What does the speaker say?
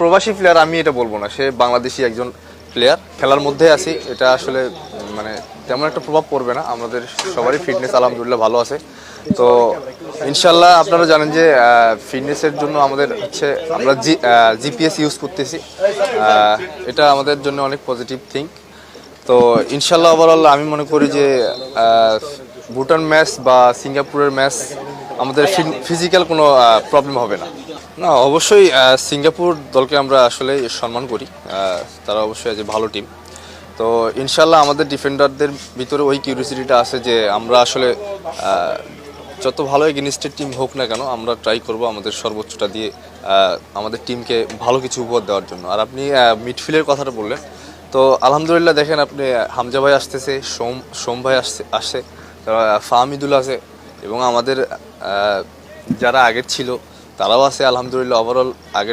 প্রবাসী প্লেয়ার আমি এটা বলব না। সে বাংলাদেশি একজন প্লেয়ার খেলার মধ্যে আছি। এটা আসলে মানে তেমন একটা প্রভাব পড়বে না। আমাদের সবারই ফিটনেস আলহামদুলিল্লাহ ভালো আছে। তো ইনশাল্লাহ আপনারা জানেন যে ফিটনেসের জন্য আমাদের হচ্ছে, আমরা জি জিপিএস ইউজ করতেছি। এটা আমাদের জন্য অনেক পজিটিভ থিং তো ইনশাল্লাহ ওভারঅল আমি মনে করি যে ভুটান ম্যাচ বা সিঙ্গাপুরের ম্যাচ আমাদের ফিজিক্যাল কোনো প্রবলেম হবে না। না, অবশ্যই সিঙ্গাপুর দলকে আমরা আসলে সম্মান করি। তারা অবশ্যই যে ভালো টিম তো ইনশাল্লাহ আমাদের ডিফেন্ডারদের ভিতরে ওই কিউরিয়াসিটিটা আছে যে আমরা আসলে যত ভালো এগেনিস্টের টিম হোক না কেন, আমরা ট্রাই করব আমাদের সর্বোচ্চটা দিয়ে আমাদের টিমকে ভালো কিছু উপহার দেওয়ার জন্য। আর আপনি মিডফিল্ডের কথাটা বললেন। তো আলহামদুলিল্লাহ দেখেন আপনি হামজা ভাই আসতেছে, সোম সোম ভাই আসছে তারপর ফাহমিদুল আছে এবং আমাদের যারা আগের ছিল তারাও আছে আলহামদুলিল্লাহ ওভারঅল আগের